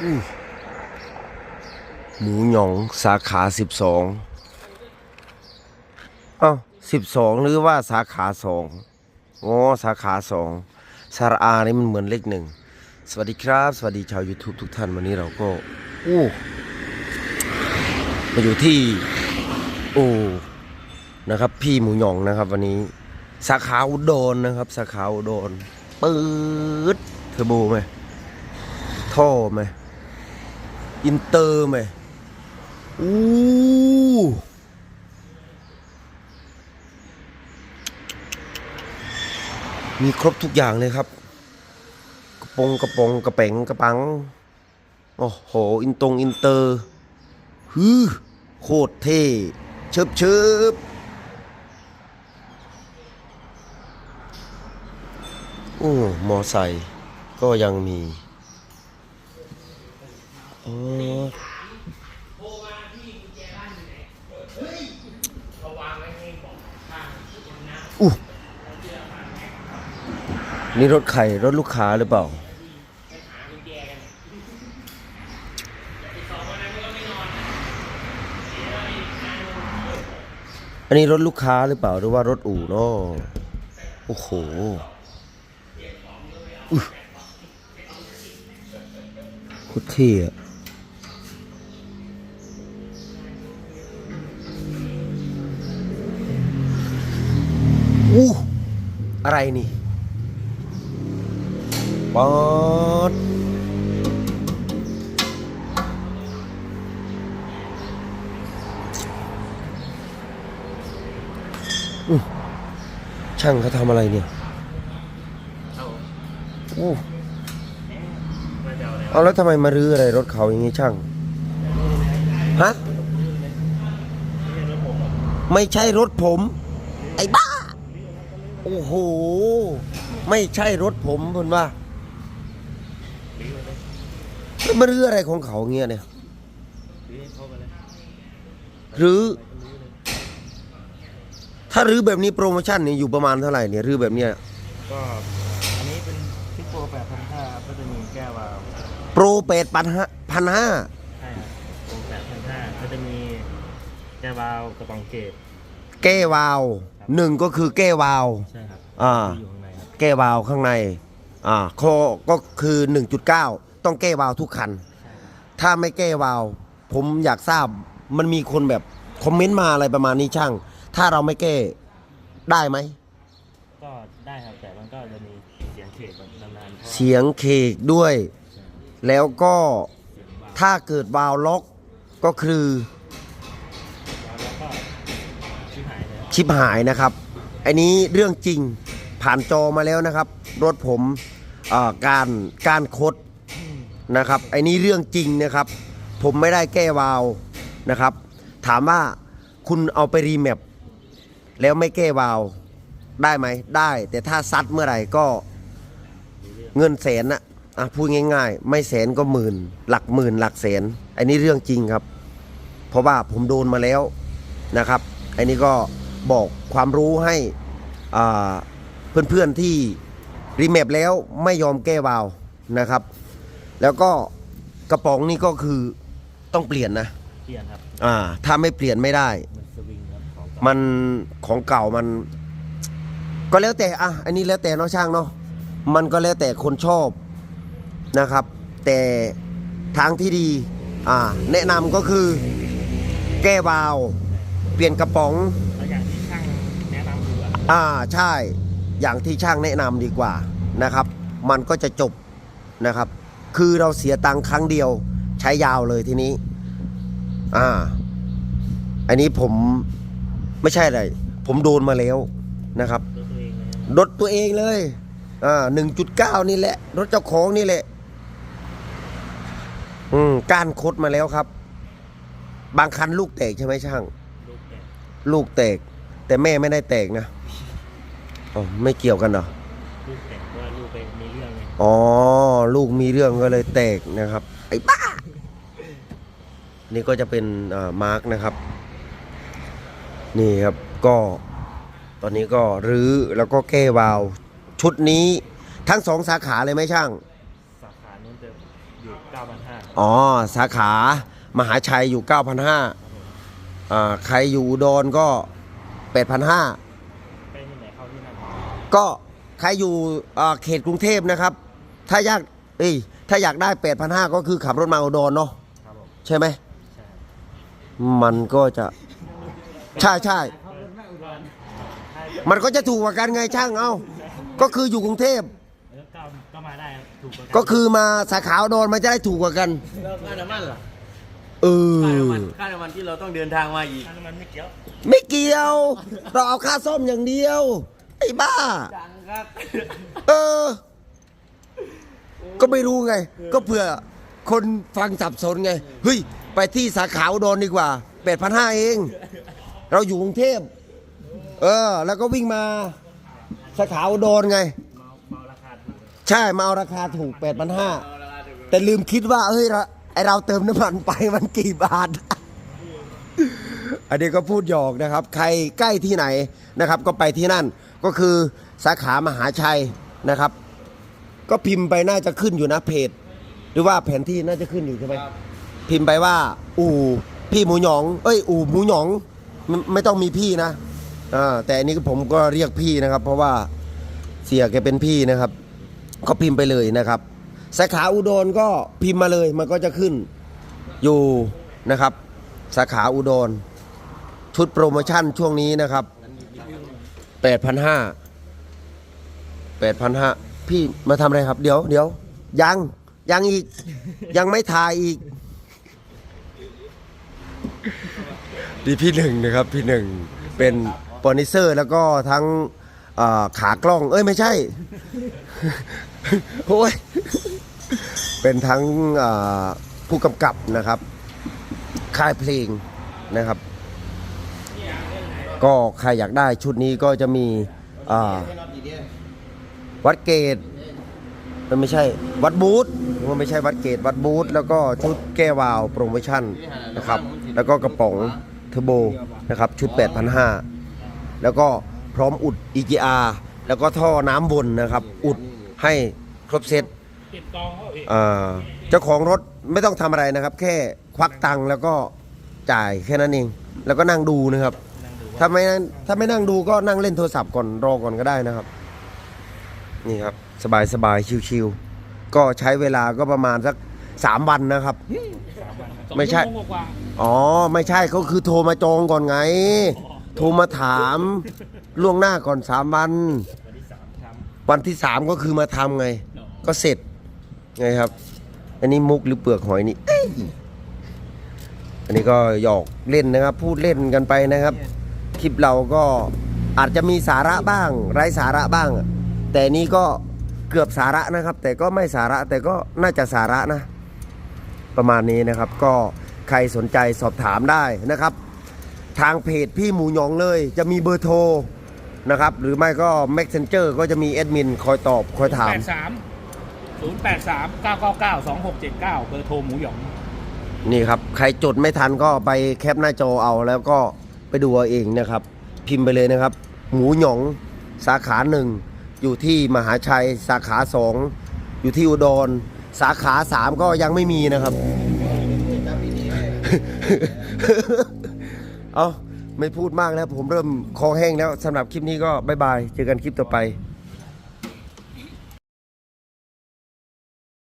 หมูหยองสาขาสิบสองอ้าวสิบสองหรือว่าสาขาสองอ๋อสาขาสองสารานี่มันเหมือนเลขหนึ่ง สวัสดีครับ สวัสดีชาว YouTube ทุกท่านวันนี้เราก็อู้มาอยู่ที่ โอ้นะครับ พี่หมูหยองนะครับ วันนี้ สาขาอุดรนะครับ สาขาอุดรปื๊ดเทอร์โบไหมท่อไหม อินเตอร์ไหมอู้มีครบทุกอย่างเลยครับ กระโปงกระโปงกระเป๋งกระปัง โอ้โห อินตรงอินเตอร์ฮือโคตรเท่เชิบเชิบโอ้ มอไซค์ก็ยังมี อู้นี่รถใครรถลูกค้าหรือเปล่า อันนี้รถลูกค้าหรือเปล่าหรือว่ารถอู่เนาะโอ้โหอุ๊ยโคตรเท่อะ อะไรนี่ป๊อดช่างเขาทำอะไรเนี่ยอู้เอาแล้วทำไมมารื้ออะไรรถเขาอย่างนี้ช่าง ฮะ ไม่ใช่รถผม ไอ้บ้า โอ้โห ไม่ใช่รถผมเพิ่นว่าแล้วมารื้ออะไรของเขาเงี้ยเนี่ยหรือถ้ารื้อแบบนี้โปรโมชั่นเนี่ยอยู่ประมาณเท่าไหร่เนี่ยรื้อแบบเนี้ยก็อันนี้เป็นซิกโปรแปดพันห้าก็จะมีแก้ววาล์วโปรเป็ดพันห้าพันห้าใช่ครับโปรแปดพันห้าก็จะมีแก้ววาล์วกระป๋องเกต แก้วาวหนึ่งก็คือแก้วาวใช่ครับอ่าที่อยู่ข้างในครับแก้วาวข้างในอ่าคอก็คือ 1.9 ต้องแก้วาวทุกคันถ้าไม่แก้วาว ผมอยากทราบมันมีคนแบบคอมเมนต์มาอะไรประมาณนี้ช่าง ถ้าเราไม่แก้ได้ไหม ก็ได้ครับแต่มันก็จะมีเสียงเขตแบบนานๆเพราะว่าเสียงเคกด้วย แล้วก็เสียงวาล์วถ้าเกิดวาล์วล็อกก็คือ ชิบหายนะครับอันนี้เรื่องจริงผ่านจอมาแล้วนะครับ รถผมการการคดนะครับไอันนี้เรื่องจริงนะครับ ผมไม่ได้แก้วาวนะครับ ถามว่าคุณเอาไปรีแมปแล้วไม่แก้วาวได้ไหมได้ แต่ถ้าซัดเมื่อไหร่ก็เงินแสนนะอะพูดง่าย ๆ ไม่แสนก็หมื่น หลักหมื่น หลักแสนอันนี้เรื่องจริงครับ เพราะว่าผมโดนมาแล้วนะครับอันนี้ก็ บอกความรู้ให้อ่าเพื่อนๆที่รีแมปแล้วไม่ยอมแก้วาล์วนะครับ แล้วก็กระป๋องนี่ก็คือต้องเปลี่ยนนะเปลี่ยนครับอ่าถ้าไม่เปลี่ยนไม่ได้ มันสวิงครับของเก่ามันของเก่ามัน ก็แล้วแต่อะอันนี้แล้วแต่เนาะช่างเนาะมันก็แล้วแต่คนชอบนะครับ แต่ทางที่ดีอ่าแนะนำก็คือแก้วาล์วเปลี่ยนกระป๋อง อะอ่าใช่อย่างที่ช่างแนะนำดีกว่านะครับ มันก็จะจบนะครับ คือเราเสียตังค์ครั้งเดียวใช้ยาวเลยทีนี้ อ่า อันนี้ผมไม่ใช่อะไรผมโดนมาแล้วนะครับตัวตัวเองเลยนะรถตัวเองเลย อ่าหนึ่งจุดเก้านี่แหละ รถเจ้าของนี่แหละ อืมก้านคดมาแล้วครับ บางคันลูกแตกใช่ไหมช่าง ลูกแตกลูกแตก แต่แม่ไม่ได้แตกนะ อ๋อไม่เกี่ยวกันเหรอ ลูกแตกเพราะว่าลูกไปมีเรื่องไงอ๋อ ลูกมีเรื่องก็เลยแตกนะครับ ไอ้บ้า นี่ก็จะเป็นอ่ามาร์กนะครับ นี่ครับก็ ตอนนี้ก็รื้อแล้วก็แก้วาล์วชุดนี้ทั้งสองสาขาเลยไหมช่าง สาขานู้นจะอยู่เก้าพันห้าอ๋อ สาขามหาชัยอยู่ 9,500อ่าใครอยู่อุดรก็ 8,500 ไปที่ไหนเข้าที่นั่น ก็ใครอยู่อ่าเขตกรุงเทพนะครับ ถ้าอยากเอ้ยถ้าอยากได้ 8,500 ก็คือขับรถมาอุดรเนาะครับผมใช่ไหมใช่มันก็จะ ใช่ใช่มันก็จะถูกกว่ากันไงช่างเอาก็คืออยู่กรุงเทพแล้วก็ก็มาได้ครับถูกว่าก็คือมาสาขาอุดรมันจะได้ถูกกว่ากันแล้วค่าน้ำมันล่ะเอค่าอน้ำมันค่าน้ำมันที่เราต้องเดินทางมาอีกค่าน้ำมันไม่เกี่ยว ไม่เกี่ยว เราเอาค่าซ่อมอย่างเดียว ไอ้บ้า จังครับ เออ ก็ไม่รู้ไง ก็เผื่อคนฟังสับสนไง เฮ้ย ไปที่สาขาอุดรดีกว่าแปดพันห้าเอง เราอยู่กรุงเทพ เออ แล้วก็วิ่งมาสาขาอุดรไงเมาเมาราคาถูกใช่มาเอาราคาถูกแปดพันห้าแต่ลืมคิดว่าเฮ้ยเราไอเราเติมน้ำมันไปมันกี่บาท อันนี้ก็พูดหยอกนะครับ ใครใกล้ที่ไหนนะครับ ก็ไปที่นั่น ก็คือสาขามหาชัยนะครับ ก็พิมพ์ไปน่าจะขึ้นอยู่นะเพจ หรือว่าแผนที่น่าจะขึ้นอยู่ใช่ไหมพิมพ์ไปว่า อู่พี่หมูหยอง เอ้ย อู่หมูหยองไม่ไม่ต้องมีพี่นะอ่าแต่อันนี้ผมก็เรียกพี่นะครับ เพราะว่าเสียแกเป็นพี่นะครับ ก็พิมพ์ไปเลยนะครับ สาขาอุดรก็พิมพ์มาเลยมันก็จะขึ้นอยู่นะครับ สาขาอุดร ชุดโปรโมชั่นช่วงนี้นะครับ แปดพันห้าแปดพันห้าพี่มาทำอะไรครับ เดี๋ยวเดี๋ยวยัง ยังอีก ยังไม่ถ่ายอีกดีพี่หนึ่งนะครับ พี่หนึ่งเป็นโปรดิวเซอร์แล้วก็ทั้งขากล้อง เอ้ยไม่ใช่ โอ้ย เป็นทั้งผู้กำกับนะครับ ค่ายเพลงนะครับ ก็ใครอยากได้ชุดนี้ก็จะมีวัดเกตมันไม่ใช่วัดบูธมันไม่ใช่วัดเกตวัดบูธแล้วก็ชุดแก้วาวโปรโมชั่นนะครับ แล้วก็กระป๋องเทอร์โบนะครับชุด 8,500 แล้วก็พร้อมอุด EGR แล้วก็ท่อน้ำวนนะครับ อุดให้ครบเซตเจ้าของรถไม่ต้องทำอะไรนะครับ แค่ควักตังค์แล้วก็จ่ายแค่นั้นเอง แล้วก็นั่งดูนะครับ ถ้าไม่ถ้าไม่นั่งดูก็นั่งเล่นโทรศัพท์ก่อนรอก่อนก็ได้นะครับ นี่ครับ สบายสบายชิวๆก็ใช้เวลาก็ประมาณสักสามวันนะครับ ไม่ใช่สองชั่วโงกว่าอ๋อ ไม่ใช่ก็คือโทรมาจองก่อนไง โทรมาถามล่วงหน้าก่อนสามวันวันที่สามวันที่สามก็คือมาทำไง ก็เสร็จไงครับ อันนี้มุกหรือเปลือกหอยนี่อันนี้ก็หยอกเล่นนะครับ พูดเล่นกันไปนะครับ คลิปเราก็อาจจะมีสาระบ้าง ไร้สาระบ้าง แต่นี่ก็เกือบสาระนะครับ แต่ก็ไม่สาระแต่ก็น่าจะสาระนะ ประมาณนี้นะครับ ก็ใครสนใจสอบถามได้นะครับ ทางเพจพี่หมูหยองเลย จะมีเบอร์โทรนะครับหรือไม่ก็ Messenger ก็จะมีแอดมินคอยตอบคอยถามแปดสามศูนย์แปดสามเก้าเก้าเก้าสองหกเจ็ดเก้าเบอร์โทรหมูหยอง นี่ครับ ใครจดไม่ทันก็ไปแคปหน้าจอเอาแล้วก็ ไปดูเอาเองนะครับ พิมพ์ไปเลยนะครับ หมูหยองสาขาหนึ่งอยู่ที่มหาชัยสาขาสองอยู่ที่อุดร สาขาสามก็ยังไม่มีนะครับ เอาไม่พูดมากแล้ว ผมเริ่มคอแห้งแล้วสำหรับคลิปนี้ก็บายบาย เจอกันคลิปต่อไป